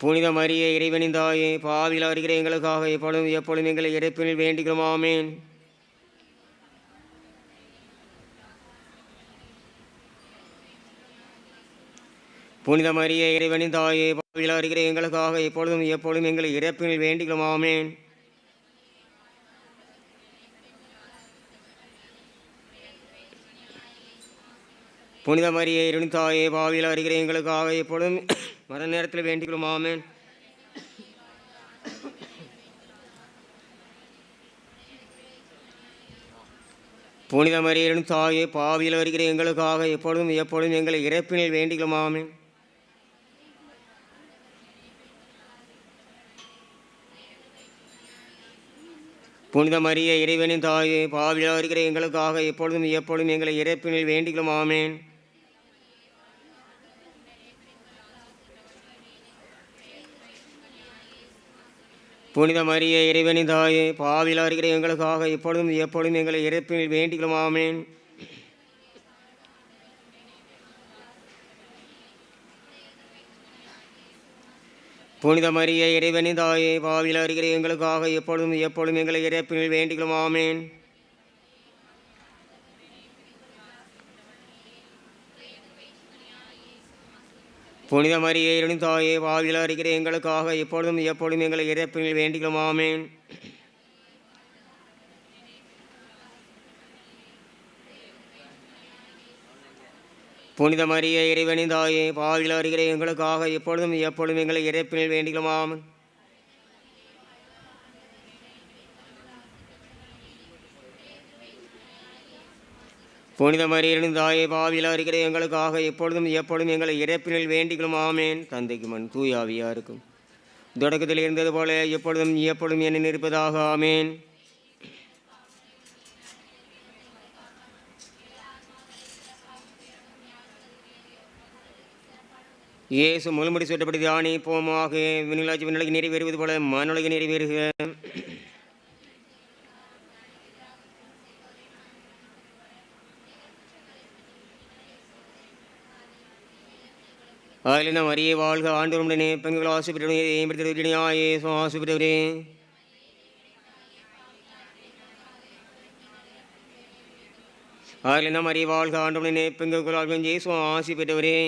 புனித மரிய இறைவனின் தாயே பாவியில் வருகிற எங்களுக்காக எப்பொழுதும் எப்பொழுதும் எங்களை இறைப்பினில் வேண்டுகிறோமாமேன் புனித மரிய இறைவனின் தாயே பாவியில் வருகிற எங்களுக்காக எப்பொழுதும் எப்பொழுதும் எங்களை இறைப்பினில் வேண்டுகிறோமாமேன் புனித மரிய இறைவனின் தாயே பாவியில் அறிகிற எங்களுக்காக எப்பொழுதும் வர நேரத்தில் வேண்டிக்கிறோம் ஆமேன். புனித மரியரின் தாயே பாவியில் வருகிற எங்களுக்காக எப்பொழுதும் எப்பொழுதும் எங்களை இறப்பினில் வேண்டிக்கிறோம் ஆமேன். புனித மரிய இறைவனின் தாயே பாவியில் வருகிற எங்களுக்காக எப்பொழுதும் எப்பொழுதும் எங்களை இறப்பினில் வேண்டிக்கிறோம் ஆமேன். புனித மரிய இறைவனின் தாயே பாவியில் வருகிற எங்களுக்காக எப்பொழுதும் எப்பொழுதும் எங்களை இறப்பினில் வேண்டிக்கொள்ளுமாமேன் புனித மரிய இறைவனின் தாயே பாவியில் வருகிற எங்களுக்காக எப்பொழுதும் எப்பொழுதும் எங்களை இறப்பில் வேண்டிக்கொள்ளுமாமேன் புனித மரிய தாயே பாவியில் அறிகிற எங்களுக்காக எப்பொழுதும் எப்பொழுதும் எங்களை இறப்பினில் வேண்டிக்கிறோம் புனித மரிய இறைவனின் தாயே பாவியில் அறிகிற எங்களுக்காக எப்பொழுதும் எப்பொழுதும் எங்களை இறைப்பினில் வேண்டிக்கிறோம் புனித மரியனின் தாயே பாவியில் வருகிற எங்களுக்காக எப்பொழுதும் எப்பொழுதும் எங்களை இறப்பினில் வேண்டிக்கிறோம் ஆமேன். தந்தைக்கு மண் தூயாவியாக இருக்கும். தொடக்கத்தில் இருந்தது போல எப்பொழுதும் எப்பொழுதும் என்ன இருப்பதாக ஆமேன். இயேசு முழுமுடி சுட்டப்படி தியானி போமாக விண்ணிலாட்சி விண்ணுலகி நிறைவேறுவது போல மனுலகி நிறைவேறுக அதில் நாம் அறிய வாழ்க ஆண்டவருடனே பெண்கள் ஆசிரியர்களே ஏம்படுத்தினாயே ஆசிரியரே அதில் நாம் அறிய வாழ்க ஆண்டவருடனே பெண்கள் வாழ்க ஜேசு ஆசி பெற்றவரே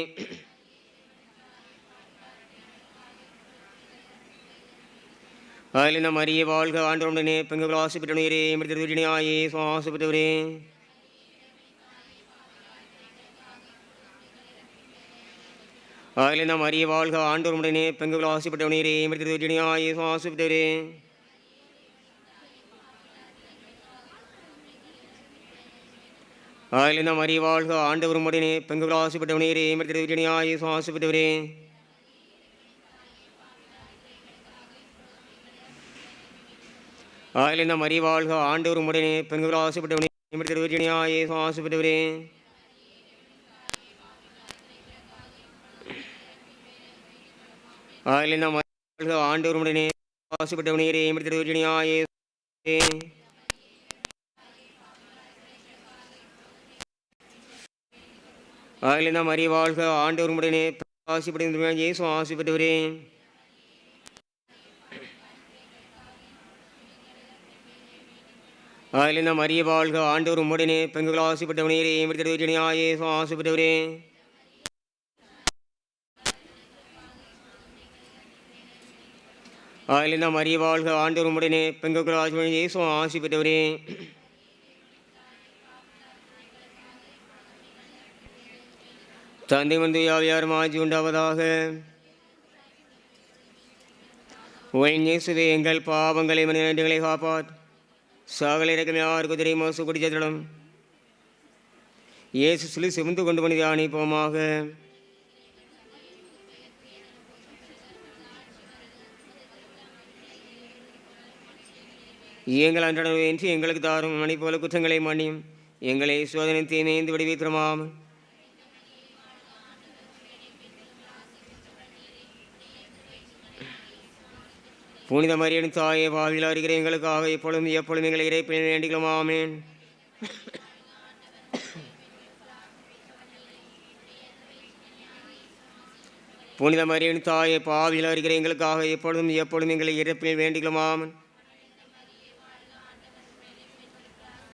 அதில் நாம் அறிய வாழ்க ஆண்டவருடனே பெண்கள் ஆசி பெற்றவரே ஏம்படுத்தினாயே ஆசி பெற்றவரே அதில் நாம் அறிய வாழ்க ஆண்டோருடனே பெண்கள் ஆசைப்பட்டவனே மிருத்தியாயே ஆசைப்பட்டவரே. அதில் நாம் வாழ்க ஆண்டவரும் உடனே பெண்கள் ஆசைப்பட்டவனே மிருத்தியாயே ஆசைப்பட்டவரே. அதில் நாம் வாழ்க ஆண்டவரும் உடனே பெண்கள் ஆசைப்பட்டவனே மிருத்தியாயே ஆசைப்பட்டவரே. அதில் நாம் ஆண்டவருடனே ஆசைப்பட்டவனே மிருத்தியாயே அதில் நாம் அறிய வாழ்க ஆண்டவருடனே ஆசைப்பட்ட இயேசு ஆசைப்பட்டவரே அதில் நாம் அறிய வாழ்க ஆண்டவர் உம்முடனே பெண்கள் ஆசைப்பட்டவனே மிருத்தியாயே ஆசைப்பட்டவரே அதில் நாம் அறிய வாழ்க ஆண்டவர் உடனே பெண்கள் ஆசிரியர் இயேசு ஆசி பெற்றவரே. தந்தை வந்து யாவையாரும் ஆட்சி உண்டாவதாக? ஓய் இயேசுவே எங்கள் பாவங்களை மனிதங்களை காப்பாத் சகல இறக்கம் யாருக்கு தெரியுமோ? சுகுடிச்சதிடம் இயேசு சொல்லி சிவந்து கொண்டு பண்ணி அணைப்போமாக எங்கள் அன்றாட என்று எங்களுக்கு தாரும் மணி போல குற்றங்களை மன்னியும். எங்களை சோதனை தீமைந்து விடுவித்திரமாம் புனித மரியன் தாயே பாவியில் அறிகிற எங்களுக்காக எப்பொழுதும் எப்பொழுதும் எங்களை இறைப்பில் வேண்டிகளும் புனித மரியன் தாயே பாவியில் அறிகிற எங்களுக்காக எப்பொழுதும் எப்பொழுதும் எங்களை இறப்பில் வேண்டிகளும்